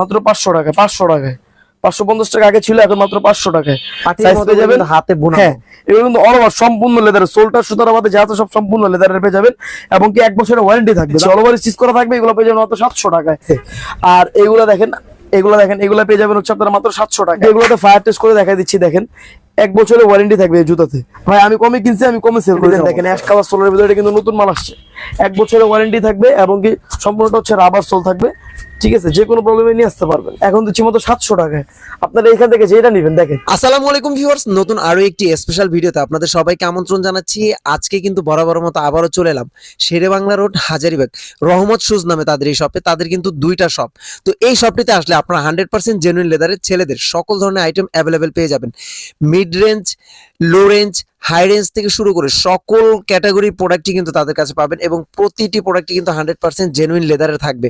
মাত্র পাঁচশো টাকা পাঁচশো টাকায়। পাঁচশো পঞ্চাশ টাকা আগে ছিল এখন মাত্র পাঁচশো টাকায়। যাবেন? হাতে বোনা হ্যাঁ এগুলো কিন্তু অল সম্পূর্ণ লেদার সোলটা সুতার বাদে যা আছে সব সম্পূর্ণ লেদারের পেয়ে যাবেন। এবং কি এক বছরের ওয়ারেন্টি থাকবে? অলওভার স্টিচ করা থাকবে এগুলো পেয়ে যাবেন মাত্র সাতশো টাকায়। আর এগুলো দেখেন এগুলো দেখেন এগুলো পেয়ে যাবেন হচ্ছে আপনারা মাত্র সাতশো টাকা এগুলোতে ফায়ার টেস্ট করে দেখা দিচ্ছি দেখেন। এক বছরের ওয়ারেন্টি থাকবে এই জুতাতে। ভাই আমি কমে কিনছি আমি কমে সেল করি দেখেন অ্যাশ কালার সোলের ভিতরে এটা কিন্তু নতুন মাল আসছে। এক বছরের ওয়ারেন্টি থাকবে এবং কি সম্পূর্ণটা হচ্ছে রাবার সোল থাকবে। ঠিক আছে যে কোনো প্রবলেমে নিয়ে আসতে পারবেন। এখন দিচ্ছি মতো সাতশো টাকায়। আপনারা এখান থেকে যেটা নেবেন দেখেন। আসসালামু আলাইকুম ভিউয়ার্স নতুন আরও একটি স্পেশাল ভিডিওতে আপনাদের সবাইকে আমন্ত্রণ জানাচ্ছি। আজকে কিন্তু বরাবর মতো আবারও চলে এলাম শেরে বাংলা রোড হাজারিবাগ। রহমত সুজ নামে তাদের এই শপে তাদের কিন্তু দুইটা শপ তো এই শপটিতে আসলে আপনারা হান্ড্রেড পার্সেন্ট জেনুইন লেদারের ছেলেদের সকল ধরনের আইটেম অ্যাভেলেবেল পেয়ে যাবেন। Mid range low range high range থেকে শুরু করে সকল ক্যাটাগরির প্রোডাক্টই কিন্তু তাদের কাছে পাবেন এবং প্রতিটি প্রোডাক্টই কিন্তু হান্ড্রেড পার্সেন্ট জেনুইন লেদারের থাকবে।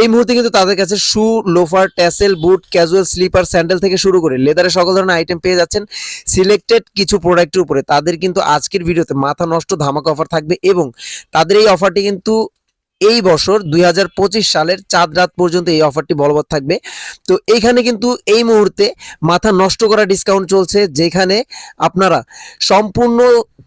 এই মুহূর্তে কিন্তু তাদের কাছে shoe loafer tassel boot casual slipper sandal থেকে শুরু করে লেদারের সকল ধরনের আইটেম পেয়ে যাচ্ছেন সিলেক্টেড কিছু প্রোডাক্টের উপরে। তাদের কিন্তু আজকের ভিডিওতে মাথা নষ্ট, ধামাকা অফার থাকবে এবং তাদের এই অফারটি কিন্তু এই বছর দুই হাজার পঁচিশ সালের চাঁদ রাত পর্যন্ত এই অফারটি বলবৎ থাকবে। তো এইখানে কিন্তু এই মুহূর্তে মাথা নষ্ট করা ডিসকাউন্ট চলছে যেখানে আপনারা সম্পূর্ণ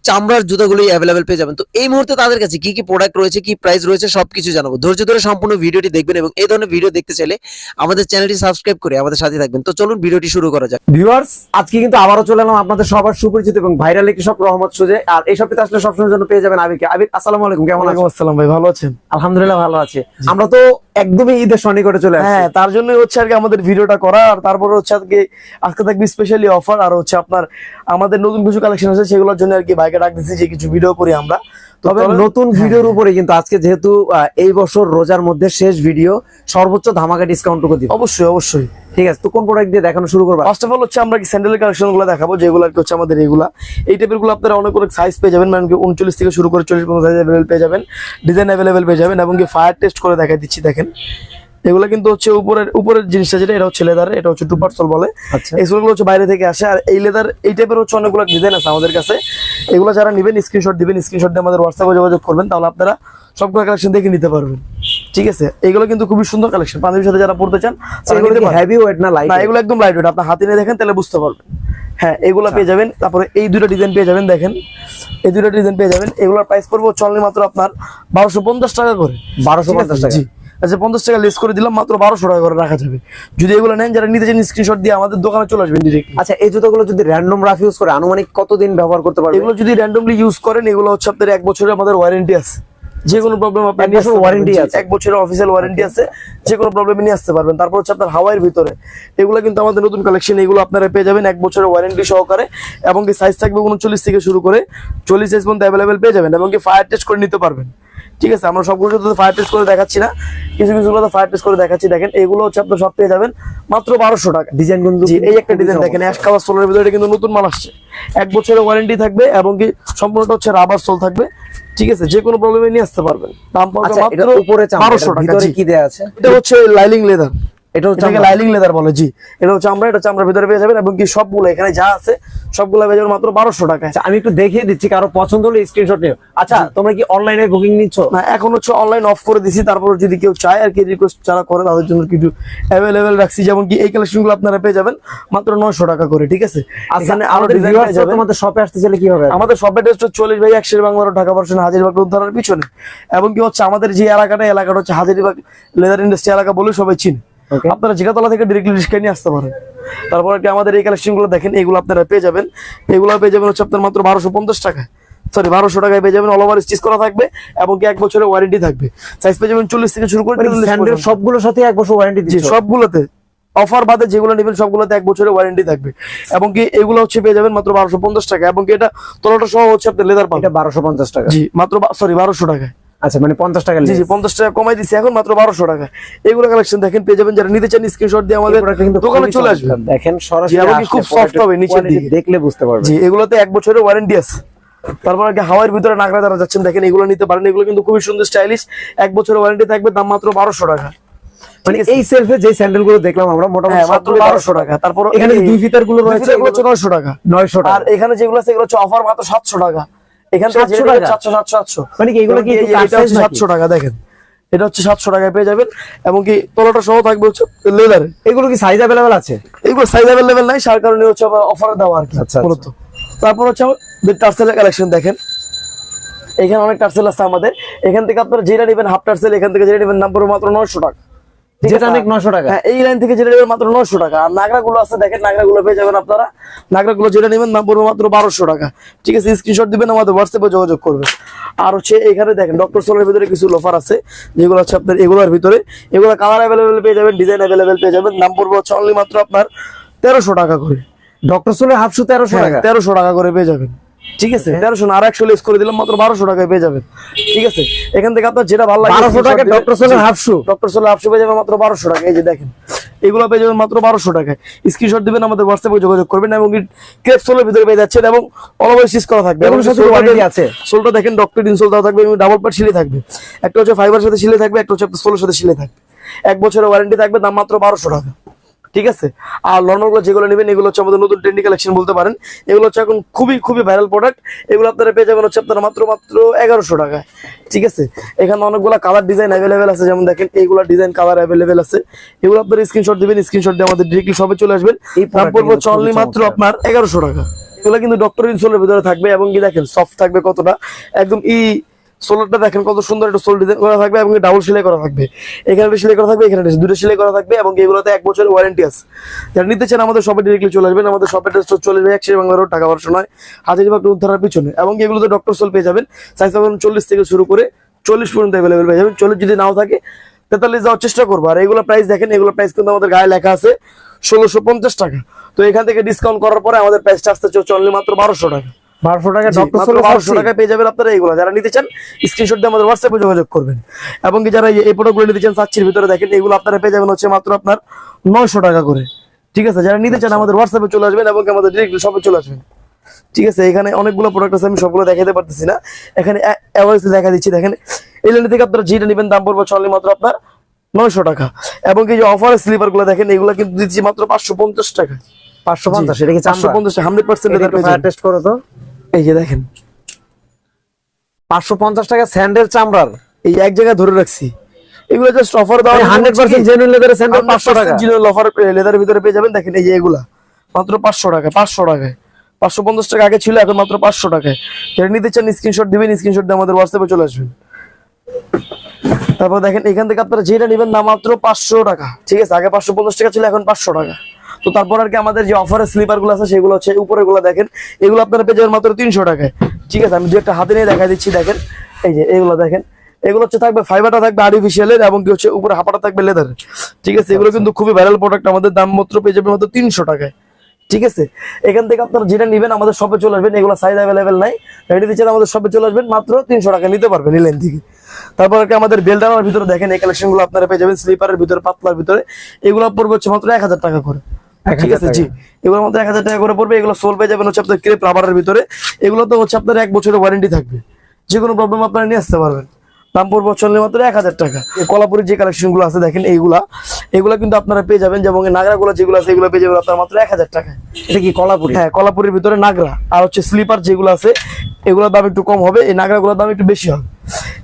চামড়ার জুতাগুলোই অ্যাভেলেবেল পেয়ে যাবেন। তো এই মুহূর্তে তাদের কাছে কি কি প্রোডাক্ট রয়েছে কি প্রাইস রয়েছে সবকিছু জানাব। ধৈর্য ধরে সম্পূর্ণ ভিডিওটি দেখবেন এবং এই ধরনের ভিডিও দেখতে চাইলে আমাদের চ্যানেলটি সাবস্ক্রাইব করে আমাদের সাথে থাকবেন। তো চলুন ভিডিওটি শুরু করা যাক। ভিউয়ার্স আজকে কিন্তু আবারও চলে এলাম আপনাদের সবার সুপরিচিত এবং ভাইরাল একটি সব রহমত সুজে। আর এই সপ্তাহে আসলে সবসময়ের জন্য পেয়ে যাবেন আবিরকে। আবির আসসালামু আলাইকুম কেমন আছেন? আসসালাম ভাই ভালো আছেন? আলহামদুলিল্লাহ ভালো আছে। আমরা তো একদমই ঈদের সন্নিকটে চলে হ্যাঁ তার জন্য হচ্ছে আর কি আমাদের ভিডিওটা করা আর তারপরে হচ্ছে আজকে আজকে থাকবে স্পেশালি অফার আর হচ্ছে আপনার আমাদের নতুন কিছু কালেকশন আছে সেগুলোর জন্য আর কি ভাইকে ডাক দিচ্ছি যে কিছু ভিডিও করি আমরা। তবে নতুন ভিডিওর উপরে কিন্তু আজকে যেহেতু এই বছর রোজার মধ্যে শেষ ভিডিও সর্বোচ্চ ধামাকা ডিসকাউন্টটুকু দিব। অবশ্যই অবশ্যই। ঠিক আছে তো কোন প্রোডাক্ট দিয়ে দেখানো শুরু করবা? ফার্স্ট অফ অল হচ্ছে আমরা কি স্যান্ডেলের কালেকশনগুলো দেখাবো যেগুলো আর কি হচ্ছে আমাদের এগুলা এই টাইপেরগুলো আপনারা অনেক অনেক সাইজ পেয়ে যাবেন মানে কি উনচল্লিশ থেকে শুরু করে চল্লিশ পর্যন্ত সাইজ অ্যাভেলেবেল পেয়ে যাবেন। ডিজাইন অ্যাভেলেবেল পেয়ে যাবেন এবং কি ফায়ার টেস্ট করে দেখাই দিচ্ছি দেখেন। এগুলো কিন্তু হচ্ছে উপরের উপরের জিনিসটা যেটা এটা হচ্ছে লেদার এটা হচ্ছে টু পার্সল বলে। আচ্ছা। এই সোলগুলো হচ্ছে বাইরে থেকে আসে আর এই লেদার এই টাইপের হচ্ছে অনেকগুলো ডিজাইন আছে আমাদের কাছে। এগুলো যারা নেবেন স্ক্রিনশট দিবেন স্ক্রিনশট দিয়ে আমাদের হোয়াটসঅ্যাপে যোগাযোগ করবেন তাহলে আপনারা সবগুলো কালেকশন দেখে নিতে পারবেন। ঠিক আছে? এগুলো কিন্তু খুবই সুন্দর কালেকশন পাঞ্জাবির সাথে যারা পড়তে চান এগুলো হেভি ওয়েট না লাইট এগুলো একদম লাইট ওয়েট আপনার হাতে নিয়ে দেখেন তাহলে বুঝতে পারবেন। হ্যাঁ এগুলো পেয়ে যাবেন। তারপরে এই দুটো ডিজাইন পেয়ে যাবেন দেখেন। এই দুটো ডিজাইন পেয়ে যাবেন। এগুলোর প্রাইস পড়ব চলনি মাত্র আপনার বারোশো পঞ্চাশ টাকা করে। বারোশো পঞ্চাশ টাকা। আচ্ছা পঞ্চাশ টাকা লেস করে দিলাম মাত্র বারোশো টাকা করে রাখা যাবে। যদি এগুলো নেন যারা নিতে চান স্ক্রিনশট দিয়ে আমাদের দোকানে চলে আসবেন ডিরেক্ট আচ্ছা এই জুতোগুলো যদি র্যান্ডম রাফ ইউজ করে আনুমানিক কতদিন ব্যবহার করতে পারবে? এগুলো যদি র্যান্ডমলি ইউজ করেন এগুলো হচ্ছে আপনার এক বছরের আমাদের ওয়ারেন্টি আছে। যে কোনো প্রবলেম আপনি এক বছর আসতে warranty পারবেন। জি, আছে। এক বছরের অফিসিয়াল ওয়ারেন্টি আছে যে কোনো প্রবলেম নিয়ে আসতে পারবেন তারপর হচ্ছে আপনার হাওয়াইয়ের ভিতরে এগুলো কিন্তু আমাদের নতুন কালেকশন এগুলো আপনারা পেয়ে যাবেন এক বছরের ওয়ারেন্টি সহকারে এবং কি সাইজ থাকবে উনচল্লিশ থেকে শুরু করে চল্লিশ সাইজ পর্যন্ত অ্যাভেলেবেল পেয়ে যাবেন এবং কি ফায়ার টেস্ট করে নিতে পারবেন ঠিক আছে আমরা সবগুলো তো ফায়ার পিস করে দেখাচ্ছি না। কিছু কিছুগুলো তো ফায়ার পিস করে দেখাচ্ছি দেখেন এগুলো হচ্ছে আপনার সব পেয়ে যাবেন মাত্র বারোশো টাকা। ডিজাইন কিন্তু এই একটা ডিজাইন দেখেন অ্যাশ কালার সোলের ভিতরে কিন্তু নতুন মাল আসছে। এক বছরের ওয়ারেন্টি থাকবে এবং কি সম্পূর্ণটা হচ্ছে রাবার সোল থাকবে। ঠিক আছে যে কোনো প্রবলেমে নিয়ে আসতে পারবেন। দাম পড়বে আচ্ছা মাত্র উপরে বারোশো টাকা ভিতরে কি দেওয়া আছে? এটা হচ্ছে লাইলিং লেদার এটা হচ্ছে লাইলিং লেদার বলে জি। এটা হচ্ছে আমরা এটা চামড়ার ভিতরে পেয়ে যাবেন এবং কি সবগুলো এখানে যা আছে সবগুলো পেয়ে যাবেন মাত্র বারোশো টাকায়। আচ্ছা আমি একটু দেখিয়ে দিচ্ছি কারও পছন্দ হলে স্ক্রিনশট নিও। আচ্ছা তোমরা কি অনলাইনে বুকিং নিচ্ছ? না এখন হচ্ছে অনলাইন অফ করে দিছি তারপর যদি কেউ চায় আর কি রিকোয়েস্ট যারা করে তাদের জন্য কিছু অ্যাভেলেবেল রাখছি। যেমন কি এই আপনারা পেয়ে যাবেন মাত্র নয়শো টাকা করে ঠিক আছে? আচ্ছা এখানে আরও আমাদের ডিজাইন viewers তোমাদের শপে আসতে চাইলে কি হবে আমাদের শপের ড্রেস হচ্ছে চল্লিশ বাই একশো বাংলার ঢাকা পার্সেন্ট হাজারিবাগ উদ্ধারের পিছনে। এবং কি হচ্ছে আমাদের যে এলাকাটা এলাকাটা হচ্ছে হাজারিবাগ লেদার ইন্ডাস্ট্রি এলাকা বলে সবাই চিনে. আপনারা জিগাতলা থেকে ডিরেক্টলি রিক্সা নিয়ে আসতে পারেন। তারপর কি আমাদের এই কালেকশনগুলো দেখেন এগুলো আপনারা পেয়ে যাবেন। এগুলো পেয়ে যাবেন হচ্ছে আপনার মাত্র বারোশো পঞ্চাশ টাকা। সরি বারোশো টাকায় পেয়ে যাবেন অল ওভার স্টিচ করা থাকবে এবং কি এক বছরের ওয়ারেন্টি থাকবে। সাইজ পেয়ে যাবেন চল্লিশ থেকে শুরু করে স্যান্ডেল সবগুলোর সাথে এক বছর ওয়ারেন্টি দিচ্ছ? সবগুলোতে। অফার বাদে যেগুলো নেবেন সবগুলোতে এক বছরের ওয়ারেন্টি থাকবে। এবং কি এগুলো হচ্ছে পেয়ে যাবেন মাত্র বারোশো পঞ্চাশ টাকা। এবং কি এটা তলাটা সহ হচ্ছে আপনার লেদার এটা বারোশো পঞ্চাশ টাকা। জি মাত্র সরি বারোশো টাকায়। আচ্ছা মানে পঞ্চাশ টাকা জি জি পঞ্চাশ টাকা কমাই দিচ্ছি এখন মাত্র বারোশো টাকা। এগুলো কালেকশন দেখেন পেয়ে যাবেন যারা নিতে চান স্ক্রিনশট দিয়ে আমাদের দোকানে চলে আসবে। দেখেন সরাসরি খুব product হবে নিচের দিকে। দেখলে বুঝতে পারবে জি এগুলোতে এক বছরের ওয়ারেন্টি আছে। তারপর কি হাওয়ার ভিতরে নাগরা যারা যাচ্ছেন দেখেন এগুলো নিতে পারেন। এগুলো কিন্তু খুবই সুন্দর স্টাইলিশ এক বছরের ওয়ারেন্টি থাকবে দাম মাত্র বারোশো টাকা। মানে এই সেলফে যে স্যান্ডেলগুলো দেখলাম আমরা মোটামুটি হ্যাঁ মাত্র বারোশো টাকা। তারপর এখানে দুই ফিতারগুলো রয়েছে এগুলো হচ্ছে নয়শো টাকা। নয়শো আর এখানে যেগুলো আছে এগুলো হচ্ছে অফার মাত্র সাতশো টাকা। এখান থেকে সাতশো সাতশো সাতশো মানে কি এগুলো কি একটু কাট size নাকি? সাতশো টাকা দেখেন। এটা হচ্ছে সাতশো টাকায় পেয়ে যাবেন। এবং তলাটা সহ থাকবে হচ্ছে লেদারের এগুলো কি সাইজ অ্যাভেলেবেল আছে? এগুলো সাইজ অ্যাভেলেবেল নাই সার কারণে হচ্ছে আমার অফারে দেওয়া আর কি আচ্ছা, আচ্ছা। মূলত। তারপর হচ্ছে আমার টার্সেলের কালেকশন দেখেন। এখানে অনেক টার্সেল আছে আমাদের। এখান থেকে আপনারা যেটা নেবেন হাফ টার্সেল এখান থেকে যেটা নেবেন নাম্বার মাত্র নয়শো টাকা। যেটা অনেক নশো টাকা। হ্যাঁ এই লাইন থেকে যেটা নেবেন মাত্র নয়শো টাকা। আর নাগরা আছে দেখেন নাগরা পেয়ে যাবেন আপনারা। নাগরা যেটা নেবেন দাম পড়বে মাত্র বারোশো টাকা। ঠিক আছে স্ক্রিনশট দিবেন আমাদের হোয়াটসঅ্যাপে যোগাযোগ করবেন। আর হচ্ছে এখানে দেখেন ডক্টর সোলের ভিতরে কিছু লোফার আছে যেগুলো হচ্ছে আপনার এগুলোর ভিতরে। এগুলো কালার অ্যাভেলেবেল পেয়ে যাবেন ডিজাইন অ্যাভেলেবেল পেয়ে যাবেন। দাম পড়বে হচ্ছে অনলি মাত্র আপনার তেরোশো টাকা করে। ডক্টর সোলের হাফ শু তেরোশো হ্যাঁ, টাকা। তেরোশো টাকা করে পেয়ে যাবেন। ঠিক আছে? তেরোশো না আর একশো লেস করে দিলাম মাত্র বারোশো টাকায় পেয়ে যাবেন। ঠিক আছে? এখান থেকে আপনার যেটা ভালো লাগে বারোশো টাকা ডক্টর সোলের হাফ শু ডক্টর সোলা আপশো পেয়ে যাবে মাত্র বারোশো টাকা এই যে দেখেন। এগুলো পেয়ে যাবেন মাত্র বারোশো টাকায়। স্ক্রিনশট দিবেন আমাদের হোয়াটসঅ্যাপে যোগাযোগ করবেন এবং ক্রেপ সোলের ভিতরে পেয়ে যাচ্ছেন এবং অলওয়েজ সিজ করা থাকবে। এবং আছে? সোলটা দেখেন ডক্টর ইনসোল দেওয়া থাকবে এবং ডাবল পার্ট সিলে থাকবে। একটা হচ্ছে ফাইবার সাথে সিলে থাকবে একটা হচ্ছে সোলের সাথে সিলে থাকবে। এক বছরের ওয়ারেন্টি থাকবে দাম মাত্র বারোশো টাকা। ঠিক আছে? আর লন্ডনগুলো যেগুলো নেবেন এগুলো হচ্ছে আমাদের নতুন ট্রেন্ডি কালেকশন বলতে পারেন। এগুলো হচ্ছে এখন খুবই খুবই ভাইরাল প্রোডাক্ট এগুলো আপনারা পেয়ে যাবেন হচ্ছে আপনারা মাত্র মাত্র এগারোশো টাকায়। ঠিক আছে? এখানে অনেকগুলো কালার ডিজাইন অ্যাভেলেবেল আছে যেমন দেখেন এইগুলো ডিজাইন কালার অ্যাভেলেবেল আছে। এগুলো আপনারা স্ক্রিনশট দিবেন স্ক্রিনশট দিয়ে আমাদের ডিরেক্টলি সবে চলে আসবেন। product হচ্ছে only মাত্র আপনার এগারোশো টাকা। এগুলো কিন্তু ডক্টর ইনসোলের ভিতরে থাকবে এবং কি দেখেন সফট থাকবে কতটা। একদম ই সোলারটা দেখেন কত সুন্দর একটা সোল ডিজাইন করা থাকবে এবং ডাবল সেলাই করা থাকবে। এখানে একটা সেলাই করা থাকবে, এখানে দুটো সেলাই করা থাকবে এবং এগুলোতে এক বছরের ওয়ারেন্টি আছে। যারা নিতে চান আমাদের শপে ডিরেক্টলি চলে আসবেন, আমাদের শপের ড্রেস চলে যাবে একশো বাংলা রোড টাকা বারোশো নয় হাজারিবাগ উদ্ধারের পিছনে এবং এগুলোতে ডক্টর সোল পেয়ে যাবেন। সাইজ পাবেন চল্লিশ থেকে শুরু করে চল্লিশ পর্যন্ত অ্যাভেলেবেল পেয়ে যাবেন। চল্লিশ যদি নাও থাকে, তেতাল্লিশ যাওয়ার চেষ্টা করব। আর এগুলো প্রাইস দেখেন, এগুলো প্রাইস কিন্তু আমাদের গায়ে লেখা আছে ষোলোশো টাকা। তো এখান থেকে ডিসকাউন্ট করার পরে আমাদের প্রাইসটা আসতে only মাত্র বারোশো টাকা। বারোশো টাকা জি, ডক্টর মাত্র সোলের বারোশো টাকায় পেয়ে যাবেন আপনারা এইগুলো। যারা নিতে চান স্ক্রিনশট দিয়ে আমাদের হোয়াটসঅ্যাপে যোগাযোগ করবেন। এবং কি যারা এই- এই প্রোডাক্টগুলো নিতে চান সাচ্ছির ভিতরে দেখেন এগুলো আপনারা পেয়ে যাবেন হচ্ছে মাত্র আপনার নয়শো টাকা করে। ঠিক আছে? যারা নিতে চান আমাদের হোয়াটসঅ্যাপে চলে আসবেন এবং আমাদের ডিরেক্টলি শপে চলে আসবেন। ঠিক আছে? এখানে অনেকগুলো প্রোডাক্ট আছে আমি সবগুলো দেখাতে পারতেছি না। এখানে অ্যাভারেজ দেখা দিচ্ছি দেখেন। এই লাইন থেকে আপনারা যেটা নেবেন দাম পড়বে চলে মাত্র আপনার নয়শো টাকা। এবং কি যে অফারের স্লিপারগুলো দেখেন এগুলো কিন্তু দিচ্ছি মাত্র পাঁচশো পঞ্চাশ টাকা পাঁচশো পঞ্চাশ এটা কি চামড়া? পঞ্চাশ হান্ড্রেড পার্সেন্ট টেস্ট করো তো। এই যে দেখেন। পাঁচশো পঞ্চাশ টাকা স্যান্ডেল চামড়ার। এই এক জায়গায় ধরে রাখছি। এগুলো জাস্ট অফার দেওয়া হান্ড্রেড পার্সেন্ট জেনুইন লেদারের স্যান্ডেল পাঁচশো টাকা। অফার লেদারের ভিতরে পেয়ে যাবেন। দেখেন এই যে এগুলা। মাত্র পাঁচশো টাকা পাঁচশো টাকায়। পাঁচশো পঞ্চাশ টাকা আগে ছিল এখন মাত্র পাঁচশো টাকায়। যারা নিতে চান স্ক্রিনশট দিবেন স্ক্রিনশট দিয়ে আমাদের হোয়াটসঅ্যাপে চলে আসবেন। তারপর দেখেন এখান থেকে আপনারা যেটা নেবেন না মাত্র পাঁচশো টাকা। ঠিক আছে আগে পাঁচশো পঞ্চাশ টাকা ছিল এখন পাঁচশো টাকা। তো তারপর আর কি আমাদের যে অফারের স্লিপারগুলো আছে, সেগুলো হচ্ছে উপরে গুলো দেখেন। এগুলো আপনারা পেয়ে যাবেন মাত্র তিনশো টাকায়। ঠিক আছে, আমি দু একটা হাতে নিয়ে দেখা দিচ্ছি, দেখেন। এই যে, এগুলো দেখেন। এগুলো হচ্ছে থাকবে ফাইবারটা থাকবে আর্টিফিশিয়ালের এবং কি হচ্ছে উপরে হাপাটা থাকবে লেদারের ঠিক আছে, এগুলো কিন্তু খুবই ভাইরাল প্রোডাক্ট আমাদের দাম মাত্র পেয়ে যাবে মাত্র তিনশো টাকায়। ঠিক আছে, এখান থেকে আপনারা যেটা নেবেন, আমাদের শপে চলে আসবেন, এগুলো সাইজ অ্যাভেলেবেল নাই। রেডি দিচ্ছেন আমাদের শপে চলে আসবেন, মাত্র তিনশো টাকা নিতে পারবেন লাইন থেকে। তারপর আর কি আমাদের বেলডানার ভিতরে দেখেন, এই কালেকশনগুলো আপনারা পেয়ে যাবেন স্লিপারের ভিতরে, পাতলার ভিতরে। এগুলো পড়বে হচ্ছে মাত্র এক হাজার টাকা করে। ঠিক আছে জি। এগুলোর মধ্যে এক হাজার টাকা করে পড়বে এগুলো সোল পেয়ে যাবেন হচ্ছে আপনার ক্রেপ রাবারের ভিতরে। এগুলো তো হচ্ছে আপনার এক বছরের ওয়ারেন্টি থাকবে। যে কোনো প্রবলেম আপনারা নিয়ে আসতে পারবেন। দাম পড়বে চললে মাত্র এক হাজার টাকা। এই কলাপুরের যে কালেকশনগুলো আছে দেখেন এইগুলা এগুলা কিন্তু আপনারা পেয়ে যাবেন। যেমন নাগরা গুলো যেগুলো আছে এগুলো পেয়ে যাবেন আপনারা মাত্র এক হাজার টাকা এটা কি কলাপুরি? হ্যাঁ কলাপুরের ভিতরে নাগরা আর হচ্ছে স্লিপার যেগুলো আছে এগুলোর দাম একটু কম হবে। এই নাগরাগুলোর দাম একটু বেশি হবে।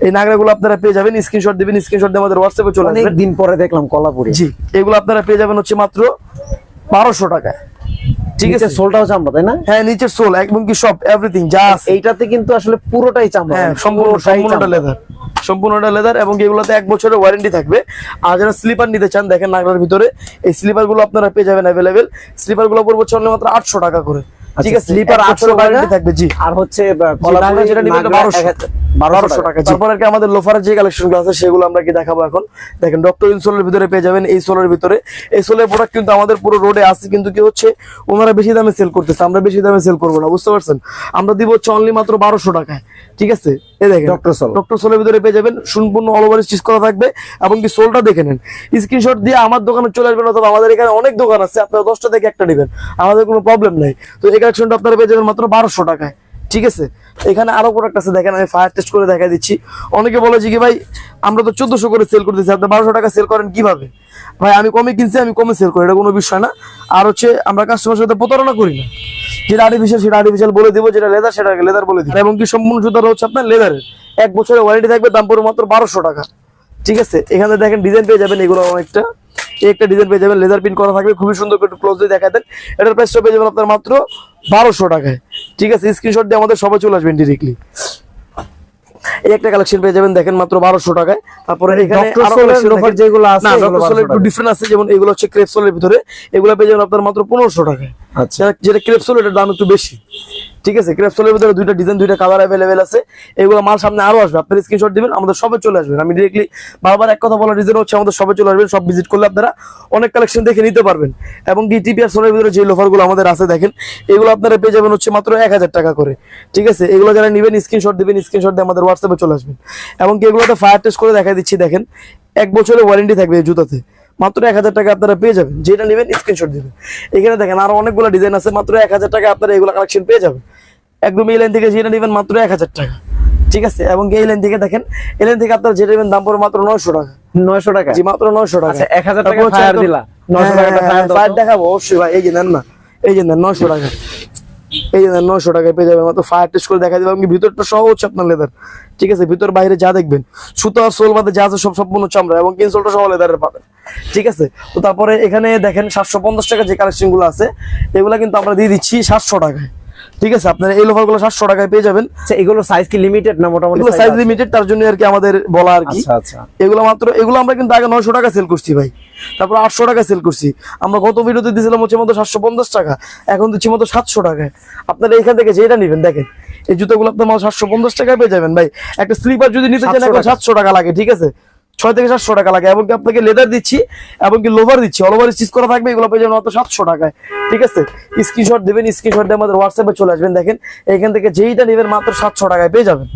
এই নাগরাগুলো আপনারা পেয়ে যাবেন। স্ক্রিনশট দিবেন স্ক্রিনশট দিয়ে আমাদের হোয়াটসঅ্যাপে চলে আসবেন। দিন পরে দেখলাম কলাপুরি। জি এগুলো আপনারা পেয়ে যাবেন হচ্ছে মাত্র বারোশো টাকা। ঠিক আছে? সোলটাও চামড়া তাই না? হ্যাঁ নিচের সোল এবং কি সব এভরিথিং যা আছে। এইটাতে কিন্তু আসলে পুরোটাই চামড়া হ্যাঁ মানে সম্পূর্ণ সম্পূর্ণটা। লেদার সম্পূর্ণটা লেদার এবং এগুলোতে এক বছরের ওয়ারেন্টি থাকবে। আর যারা স্লিপার নিতে চান দেখেন নাগরার ভিতরে এই আপনারা পেয়ে যাবেন অ্যাভেলেবেল পড়বে মাত্র আটশো টাকা করে। ঠিক আছে স্লিপার এক আটশো বছরের টাকা থাকবে জি। আর হচ্ছে জি, যেটা নিবেন এটা 1200 টাকা তারপর আর কি আমাদের লোফারের যে কালেকশনগুলো আছে সেগুলো আমরা কি দেখাবো এখন? দেখেন ডক্টর ইনসোলের ভিতরে পেয়ে যাবেন এই সোলের ভিতরে। এই সোলের প্রোডাক্ট কিন্তু আমাদের পুরো রোডে আছে কিন্তু কি হচ্ছে ওনারা বেশি দামে সেল করতেছে আমরা বেশি দামে সেল করব না বুঝতে পারছেন? আমরা দিব হচ্ছে অনলি মাত্র বারোশো টাকায়। ঠিক আছে? এই দেখেন ডক্টর সোল ডক্টর সোলের ভিতরে পেয়ে যাবেন সম্পূর্ণ অল ওভার স্টিচ করা থাকবে এবং কি সোলটা দেখে নেন। স্ক্রিনশট দিয়ে আমার দোকানে চলে আসবেন অথবা আমাদের এখানে অনেক দোকান আছে আপনারা দশটা থেকে একটা নেবেন। আমাদের কোনো প্রবলেম নাই। তো এই কালেকশনটা আপনারা পেয়ে যাবেন মাত্র বারোশো টাকায়। ঠিক আছে? এখানে আরও প্রোডাক্ট আছে, দেখেন আমি ফায়ার টেস্ট করে দেখা দিচ্ছি। অনেকে বলে যে কি ভাই, আমরা তো চোদ্দশো করে সেল করতেছি, আপনি বারোশো টাকা সেল করেন কীভাবে? ভাই, আমি কমে কিনছি, আমি কমে সেল করি, এটা কোনো বিষয় না। আর হচ্ছে, আমরা কাস্টমার সাথে প্রতারণা করি না। যেটা আর্টিফিশিয়াল সেটা আর্টিফিশিয়াল বলে দিব, যেটা লেদার সেটা লেদার বলে দিব। এবং কি সম্পূর্ণ জুতাটা হচ্ছে আপনার লেদারের এক বছরের ওয়ারেন্টি থাকবে, দাম পড়বে মাত্র বারোশো টাকা। ঠিক আছে? এখানে দেখেন ডিজাইন পেয়ে যাবেন, এগুলো অনেকটা। এই একটা ডিজাইন পেয়ে যাবেন। লেজার প্রিন্ট করা থাকবে খুবই সুন্দর একটু ক্লোজ দেখা দেন। এটার প্রাইসটা পেয়ে যাবেন আপনার মাত্র বারোশো টাকায়। ঠিক আছে স্ক্রিনশট দিয়ে আমাদের সবাই চলে আসবেন ডিরেক্টলি এই একটা কালেকশন পেয়ে যাবেন দেখেন মাত্র বারোশো টাকায়। তারপরে এখানে। যেগুলো আছে, না এগুলো ডক্টর সোলের 1200 একটু। ডিফারেন্ট আছে যেমন এগুলো হচ্ছে ক্রেপসোলের ভিতরে। এগুলো পেয়ে যাবেন আপনার মাত্র পনেরোশো টাকায়। আচ্ছা। যেটা- ক্রেপসোল এটার দাম একটু বেশি। ঠিক আছে? ক্রেপসোলের ভিতরে দুইটা ডিজাইন দুইটা কালার অ্যাভেলেবেল আছে। এগুলো মাল সামনে আরও আসবে। আপনার স্ক্রিনশট দিবেন, আমাদের সবে চলে আসবেন। আমি ডিরেক্টলি বারবার এক কথা বলার রিজন হচ্ছে আমাদের সবে চলে আসবেন সব ভিজিট করলে আপনারা অনেক কালেকশন দেখে নিতে পারবেন। এবং কি টিপিআর সোলের ভিতরে যে লোফারগুলো আমাদের আছে দেখেন, এগুলো আপনারা পেয়ে যাবেন হচ্ছে মাত্র এক হাজার টাকা করে। ঠিক আছে? এগুলো যারা নেবেন স্ক্রিনশট দিবেন স্ক্রিনশট দিয়ে আমাদের হোয়াটসঅ্যাপে চলে আসবেন। এবং কি এগুলোতে ফায়ার টেস্ট করে দেখা দিচ্ছি, দেখেন। এক বছরের ওয়ারেন্টি থাকবে এই জুতাতে। মাত্র এক হাজার টাকা আপনারা পেয়ে যাবেন। যেটা নেবেন স্ক্রিনশট দিবেন। এখানে দেখেন আরও অনেকগুলো ডিজাইন আছে মাত্র এক হাজার টাকা আপনারা এগুলো কালেকশন পেয়ে যাবেন। একদম এই লাইন থেকে যেটা নেবেন মাত্র এক হাজার টাকা। ঠিক আছে? এবং এই লাইন থেকে দেখেন এই লাইন থেকে আপনারা যেটা নেবেন দাম পড়বে মাত্র নয়শো টাকা। নয়শো টাকা? জি মাত্র নয়শো টাকা। এক হাজার টাকা তারপর হচ্ছে fire একদম- দিলা। হ্যাঁ, 900 টাকাটা হ্যাঁ, তো। দেখাবো অবশ্যই ভাই। এই যে নেন না এই যে নেন নয়শো টাকা। এই যে নশো টাকায় পেয়ে যাবেন। মাত্র ফায়ার টেস্ট করে দেখা যাবে ভিতরটা সহ হচ্ছে আপনার লেদার ঠিক আছে, ভিতর বাইরে যা দেখবেন, সুতা সোল বাদে যা আছে সব সম্পূর্ণ চামড়া এবং কিনসোলটা সহ লেদারের পাবেন। ঠিক আছে, তো তারপরে এখানে দেখেন সাতশো পঞ্চাশ টাকা যে কালেকশনগুলো আছে, এগুলা কিন্তু আমরা দিয়ে দিচ্ছি সাতশো টাকায়। ঠিক আছে আপনারা এই লোফারগুলো সাতশো টাকায় পেয়ে যাবেন। আচ্ছা এগুলো সাইজ কি লিমিটেড না মোটামুটি সাইজ লিমিটেড তার জন্য আর কি আমাদের বলা আর কি। আচ্ছা আচ্ছা। এগুলো মাত্র এগুলো আমরা কিন্তু আগে নয়শো টাকা সেল করছি ভাই। তারপর আটশো টাকা সেল করছি। আমরা গত ভিডিওতে দিয়েছিলাম হচ্ছে মতো সাতশো পঞ্চাশ টাকা এখন দিচ্ছি মতো সাতশো টাকায়। আপনারা এখান থেকে যেটা নেবেন দেখেন এই জুতোগুলো আপনার মাত্র সাতশো পঞ্চাশ টাকায় পেয়ে যাবেন ভাই। একটা স্লিপার যদি নিতে চান এখন সাতশো টাকা লাগে ঠিক আছে? ছয় থেকে সাতশো টাকা লাগে এবং আপনাকে লেদার দিচ্ছি এবং কি লোভার দিচ্ছি। অল ওভার স্টিচ করা থাকবে, এগুলো পেয়ে যাবেন অত সাতশো টাকায়। ঠিক আছে? স্ক্রিনশট দেবেন স্ক্রিনশট দিয়ে আমাদের হোয়াটসঅ্যাপে চলে আসবেন। দেখেন এখান থেকে যেইটা নেবেন মাত্র সাতশো টাকায় পেয়ে যাবেন।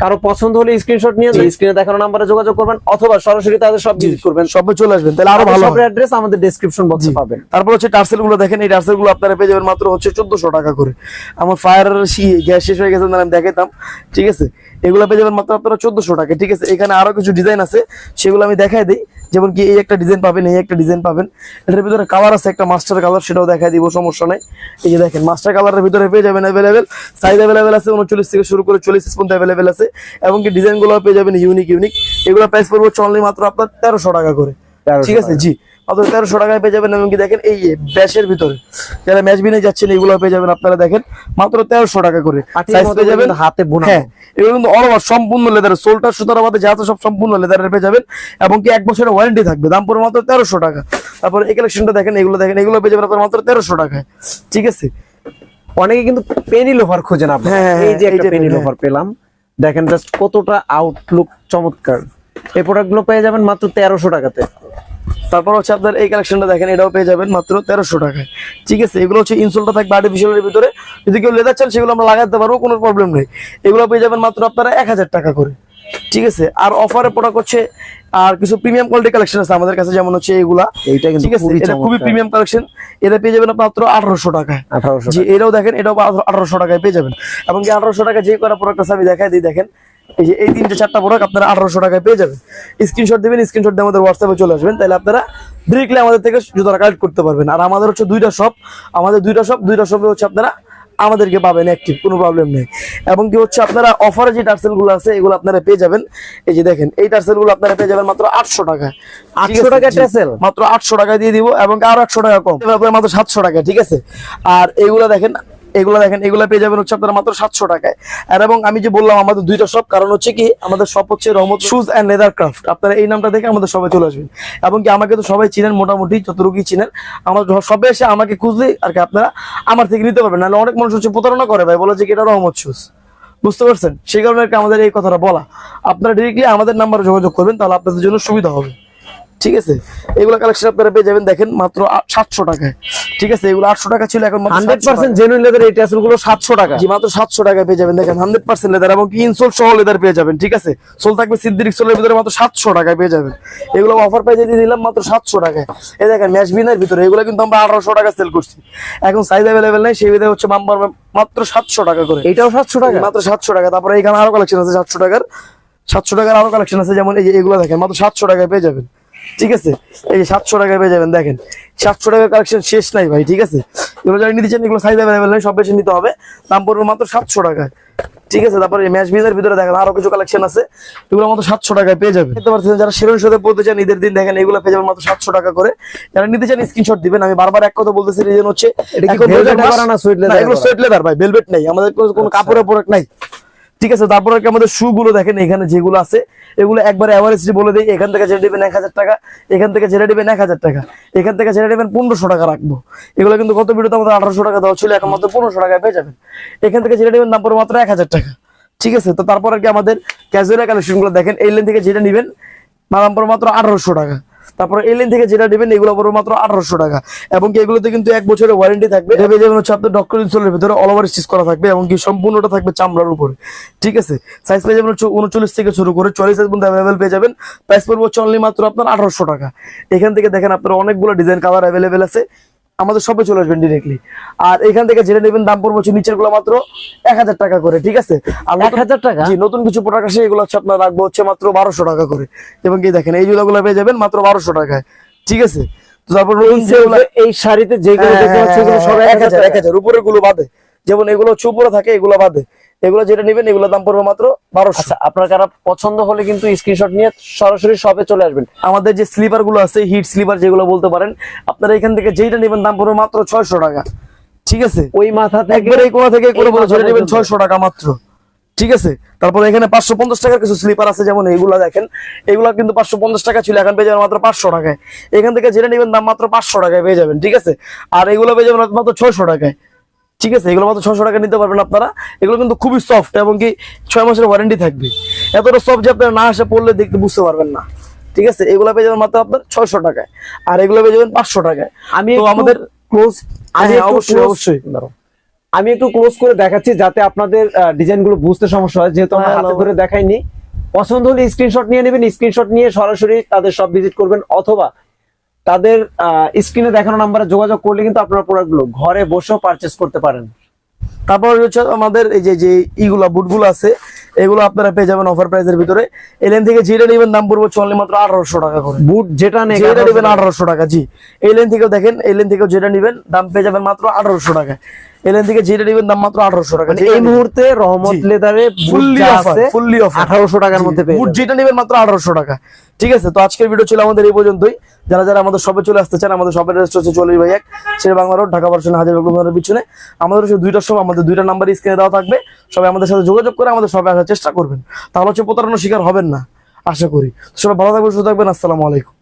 কারও পছন্দ হলে স্ক্রিনশট নিয়ে। স্ক্রিনে দেখানো নাম্বারে যোগাযোগ করবেন অথবা সরাসরি তাদের সব ভিজিট করবেন। সবে চলে আসবেন তাহলে আরও ভালো হবে। অ্যাড্রেস আমাদের ডেসক্রিপশন বক্সে। পাবেন। তারপর হচ্ছে টার্সেলগুলো দেখেন এই টার্সেলগুলো আপনারা পেয়ে যাবেন মাত্র হচ্ছে 1400 টাকা করে। আমার ফায়ার গ্যাস শেষ হয়ে গেছে আমি দেখাতাম ঠিক আছে? এগুলো পেয়ে যাবেন মাত্র আপনারা 1400 টাকা ঠিক আছে? এখানে আরও কিছু ডিজাইন আছে সেগুলো আমি দেখাই দিই। যেমন কি এই একটা ডিজাইন পাবেন এই একটা ডিজাইন পাবেন। এটার ভিতরে কালার আছে একটা মাস্টার কালার সেটাও দেখাই দিব সমস্যা নাই। এই যে দেখেন মাস্টার কালারের ভিতরে পেয়ে যাবেন অ্যাভেলেবেল সাইজ অ্যাভেলেবেল আছে উনচল্লিশ থেকে শুরু করে চল্লিশ পর্যন্ত অ্যাভেলেবেল আছে এবং কি ডিজাইনগুলো পেয়ে যাবেন ইউনিক ইউনিক এগুলো প্রাইস পড়ব চলনি অনলি মাত্র আপনার তেরোশো টাকা করে। ঠিক আছে? জি। মাত্র তেরোশো টাকায় পেয়ে যাবেন। এমনকি দেখেন এই ব্যাসের ভিতরে যারা ম্যাচ বিনে যাচ্ছেন এগুলো পেয়ে যাবেন আপনারা দেখেন। মাত্র তেরোশো টাকা করে পেয়ে যাবেন। হাতে বোনা। হ্যাঁ এগুলো কিন্তু অল ওভার সম্পূর্ণ লেদার সোলটার সুতার বাদে যা সব সম্পূর্ণ লেদারের পেয়ে যাবেন। এবং কি এক বছরের ওয়ারেন্টি থাকবে। দাম পড়বে মাত্র তেরোশো টাকা। তারপর এই কালেকশনটা দেখেন এগুলো দেখেন এগুলো পেয়ে যাবেন আপনার মাত্র তেরোশো টাকায়। ঠিক আছে? অনেকে কিন্তু পেনি লোফার খোঁজেন আপনারা। হ্যাঁ, এই যে একটা পেনি লোফার পেলাম। দেখেন জাস্ট কতটা আউটলুক চমৎকার। এই প্রোডাক্টগুলো পেয়ে যাবেন মাত্র তেরোশো টাকাতে। তারপর হচ্ছে আপনার এই কালেকশনটা দেখেন এটাও পেয়ে যাবেন মাত্র তেরোশো টাকায়। ঠিক আছে এগুলো হচ্ছে ইনসোলটা থাকবে আর্টিফিশিয়ালের ভিতরে। যদি কেউ লেদার চান সেগুলো আমরা লাগাতে পারব কোনো প্রবলেম নেই। এগুলো পেয়ে যাবেন মাত্র আপনারা এক হাজার টাকা করে। ঠিক আছে আর অফারে প্রোডাক্ট হচ্ছে আর কিছু প্রিমিয়াম কোয়ালিটি কালেকশন আছে আমাদের কাছে যেমন হচ্ছে এগুলা এইটা কিন্তু ঠিক আছে এটা খুবই প্রিমিয়াম কালেকশন এটা পেয়ে যাবেন মাত্র আঠারোশো টাকায়। আঠারোশো জি এটাও দেখেন এটাও আঠারোশো টাকায় পেয়ে যাবেন। এবং কি আঠারোশো টাকা যে করা প্রোডাক্ট আছে আমি দেখাই দিই দেখেন। এই যে এই তিনটে চারটা প্রোডাক্ট আপনারা আঠারোশো টাকায় পেয়ে যাবেন। স্ক্রিনশট দেবেন স্ক্রিনশট দিয়ে আমাদের হোয়াটসঅ্যাপে চলে আসবেন তাহলে আপনারা ডিরেক্টলি আমাদের থেকে জুতোটা কালেক্ট করতে পারবেন। আর আমাদের হচ্ছে দুইটা শপ আমাদের দুইটা শপ দুইটা শপে হচ্ছে আপনারা আমাদেরকে পাবেন অ্যাক্টিভ কোনো প্রবলেম নেই। এবং কি হচ্ছে আপনারা অফারে যে টার্সেলগুলো আছে এগুলো আপনারা পেয়ে যাবেন। এই যে দেখেন এই টার্সেলগুলো আপনারা পেয়ে যাবেন মাত্র আটশো 800 আছে? টাকা tassel? মাত্র আটশো টাকা দিয়ে দিব এবং আরও একশো টাকা কম। আপনার মাত্র সাতশো টাকা ঠিক আছে? আর এইগুলো দেখেন এগুলো দেখেন, এগুলো পেয়ে যাবেন হচ্ছে আপনারা মাত্র সাতশো টাকায়। আর এবং আমি যে বললাম আমাদের দুইটা শপ কারণ হচ্ছে কি, আমাদের শপ হচ্ছে রহমত শুজ অ্যান্ড লেদার ক্রাফট আপনারা এই নামটা দেখে আমাদের সবাই চলে আসবেন। এবং কি আমাকে তো সবাই চিনেন, মোটামুটি যতটুকুই চিনেন, আমার সবে এসে আমাকে খুঁজলে আর কি আপনারা আমার থেকে নিতে পারবেন। নাহলে অনেক মানুষ হচ্ছে প্রতারণা করে ভাই, বলে যে এটা রহমত শুজ বুঝতে পারছেন? সেই কারণে আমাদের এই কথাটা বলা। আপনারা ডিরেক্টলি আমাদের নাম্বারে যোগাযোগ করবেন, তাহলে আপনাদের জন্য সুবিধা হবে। ঠিক আছে? এগুলো কালেকশন আপনারা পেয়ে যাবেন দেখেন মাত্র সাতশো টাকায়। ঠিক আছে? এগুলো আটশো টাকা ছিল এখন হান্ড্রেড পার্সেন্ট জেনুইন লেদার এই ট্যাসেলগুলো সাতশো টাকা। জি মাত্র সাতশো টাকায় পেয়ে যাবেন দেখেন হান্ড্রেড পার্সেন্ট লেদার এবং ইনসোল সহ লেদার পেয়ে যাবেন ঠিক আছে? সোল থাকবে সিদ্দিক সোলের ভিতরে মাত্র সাতশো টাকায় পেয়ে যাবেন। এগুলো অফার প্রাইজে দিয়ে দিলাম মাত্র সাতশো টাকায়। এই দেখেন ম্যাচ বিনের ভিতরে এগুলো কিন্তু আমরা আঠারোশো টাকা সেল করছি। এখন সাইজ অ্যাভেলেবেল নেই সেই বিধে হচ্ছে বাম্পার মাত্র সাতশো টাকা করে। এটাও সাতশো টাকা? মাত্র সাতশো টাকা। তারপরে এখানে আরও কালেকশন আছে সাতশো টাকার। সাতশো টাকার আরও কালেকশন আছে যেমন এই যে এগুলো দেখেন মাত্র সাতশো টাকায় পেয়ে যাবেন। ঠিক আছে? এই যে সাতশো টাকায় পেয়ে যাবেন দেখেন। সাতশো টাকার কালেকশন শেষ নাই ভাই ঠিক আছে? এগুলো যারা নিতে চান এগুলো সাইজ অ্যাভেলেবেল নেই সব বেশি নিতে হবে। দাম পড়বে মাত্র সাতশো টাকায়। ঠিক আছে? তারপরে ম্যাচ বিজের ভিতরে দেখেন আরও কিছু কালেকশন আছে। এগুলো মাত্র সাতশো টাকায় পেয়ে যাবেন। দেখতে পাচ্ছেন যারা শিরোন সাথে পড়তে চান ঈদের দিন দেখেন এগুলো পেয়ে যাবেন মাত্র সাতশো টাকা করে। যারা নিতে চান স্ক্রিনশট দিবেন। আমি বারবার এক কথা বলতেছি রিজন হচ্ছে এটা এগুলো করা? লেদার ভাই ভেলভেট নেই। আমাদের কোনো- কোনো কাপড়ের প্রোডাক্ট নাই। ঠিক আছে, তারপরে কি আমাদের শু গুলো দেখেন, এখানে যেগুলো আছে, এগুলো একবার অ্যাভারেজ বলে দিই, এখান থেকে ছেড়ে দিবেন এক হাজার টাকা, এখান থেকে ছেড়ে দিবেন এক হাজার টাকা, এখান থেকে ছেড়ে দিবেন পনেরোশো টাকা রাখব। এগুলো কিন্তু কত ভিডিওতে আমাদের আঠারোশো টাকা দেওয়া ছিল, এখন মাত্র পনেরোশো টাকায় পেয়ে যাবেন। এখান থেকে ছেড়ে দিবেন পড়বে মাত্র এক হাজার টাকা, ঠিক আছে? তো তারপর আর কি আমাদের ক্যাজুয়াল কালেকশনগুলো দেখেন, এই লাইন থেকে যেটা নিবেন পড়বে মাত্র আঠারোশো টাকা। তারপর এই লাইন থেকে যেটা নেবেন, এগুলো পড়বে মাত্র আঠারোশো টাকা। এবং কি এগুলোতে কিন্তু এক বছরের ওয়ারেন্টি থাকবে। ভেবে যেমন হচ্ছে আপনার ডক্টর ইনসোলের ভিতরে অল ওভার স্টিচ করা থাকবে এবং কি সম্পূর্ণটা থাকবে চামড়ার উপরে। ঠিক আছে? সাইজ পেয়ে যাবেন হচ্ছে উনচল্লিশ থেকে শুরু করে চল্লিশ সাইজ পর্যন্ত অ্যাভেলেবেল পেয়ে যাবেন। প্রাইস পড়বে হচ্ছে অনলি মাত্র আপনার আঠারোশো টাকা। এখান থেকে দেখেন আপনার অনেকগুলো ডিজাইন কালার অ্যাভেলেবেল আছে। আমাদের সবে চলে আসবেন ডিরেক্টলি আর এখান থেকে জেনে নেবেন দাম পড়বে হচ্ছে নিচেরগুলো মাত্র এক হাজার টাকা করে ঠিক আছে? আর এক হাজার টাকা? জি নতুন কিছু প্রোডাক্ট আছে এগুলো হচ্ছে আপনার রাখব হচ্ছে মাত্র বারোশো টাকা করে। এবং কি দেখেন এই জুতাগুলো পেয়ে যাবেন মাত্র বারোশো টাকায় ঠিক আছে? তারপর নতুন এই শাড়িতে যেগুলো হ্যাঁ, দেখতে পাচ্ছি এগুলো সব এক এক হাজার এক হাজার উপরেরগুলো বাদে। যেমন এগুলো হচ্ছে উপরে থাকে এগুলো বাদে। এগুলো যেটা নেবেন এগুলো দাম পড়বে মাত্র বারোশো। আচ্ছা আপনার কারা পছন্দ হলে কিন্তু স্ক্রিনশট নিয়ে সরাসরি শপে চলে আসবেন। আমাদের যে স্লিপারগুলো আছে হিট স্লিপার যেগুলো বলতে পারেন আপনারা এখান থেকে যেটা নেবেন দাম পড়বে মাত্র ছয়শো টাকা। ঠিক আছে? ওই মাথা থেকে কোণা থেকে ছয়শো টাকা মাত্র। ঠিক আছে? তারপর এখানে পাঁচশো পঞ্চাশ টাকার কিছু স্লিপার আছে যেমন এইগুলা দেখেন। এগুলা কিন্তু পাঁচশো পঞ্চাশ টাকা ছিল এখন পেয়ে যাবেন মাত্র পাঁচশো টাকায়। এখান থেকে যেটা নেবেন দাম মাত্র পাঁচশো টাকায় পেয়ে যাবেন ঠিক আছে? আর এগুলো পেয়ে যাবেন মাত্র ছয়শো টাকায়। ঠিক আছে? এগুলো মাত্র ছশো টাকা নিতে পারবেন আপনারা। এগুলো কিন্তু খুবই সফট এবং কি ছয় মাসের ওয়ারেন্টি থাকবে। এতটা সফট যে আপনারা না আসে পড়লে দেখতে বুঝতে পারবেন না। ঠিক আছে? এগুলো পেয়ে যাবেন মাত্র আপনার ছয়শো টাকায়। আর এগুলো পেয়ে যাবেন পাঁচশো টাকায়। আমি আমাদের ক্লোজ আমি হ্যাঁ, অবশ্যই, close- অবশ্যই। আমি একটু ক্লোজ করে দেখাচ্ছি যাতে আপনাদের ডিজাইনগুলো বুঝতে সমস্যা হয়। যেহেতু আমরা হাতে ধরে দেখাইনি। পছন্দ হলে স্ক্রিনশট নিয়ে নেবেন স্ক্রিনশট নিয়ে সরাসরি তাদের সব ভিজিট করবেন অথবা তাদের স্ক্রিনে দেখানো নাম্বারে যোগাযোগ করলে কিন্তু আপনার প্রোডাক্টগুলো ঘরে বসেও পারচেস করতে পারেন। তারপর হচ্ছে আমাদের এই যে যে ইগুলা বুটগুলো আছে এগুলো আপনারা পেয়ে যাবেন অফার প্রাইসের ভিতরে। এলেন থেকে যেটা নেবেন দাম পড়বে চল্লি মাত্র আঠারোশো টাকা করে। বুট যেটা যেটা নেবেন আঠারোশো টাকা জি। এই লাইন থেকেও দেখেন এই লাইন থেকেও যেটা নেবেন দাম পেয়ে যাবেন মাত্র আঠারোশো টাকা। এই লাইন থেকে যেটা নেবেন দাম মাত্র আঠারোশো টাকা। মানে এই মুহূর্তে রহমত লেদারে ফুললি অফার ফুললি অফার আঠারোশো টাকার মধ্যে বুট যেটা নেবেন মাত্র আঠারোশো টাকা। ঠিক আছে তো আজকের ভিডিও ছিল আমাদের এই পর্যন্তই। যারা যারা আমাদের সবে চলে আসতে চান আমাদের সবের রেস্ট হচ্ছে চল্লিশ এক সেটা বাংলা রোড ঢাকা পার্সেন্ট হাজার পিছনে। আমাদের হচ্ছে দুইটা সব আমাদের দুইটা নাম্বার স্ক্রিনে দেওয়া থাকবে। সবাই আমাদের সাথে যোগাযোগ করে আমাদের সবাই আসার চেষ্টা করবেন, তাহলে হচ্ছে প্রতারণার শিকার হবেন না, আশা করি। সবাই ভালো থাকবেন, সুস্থ থাকবেন, আসসালামু আলাইকুম।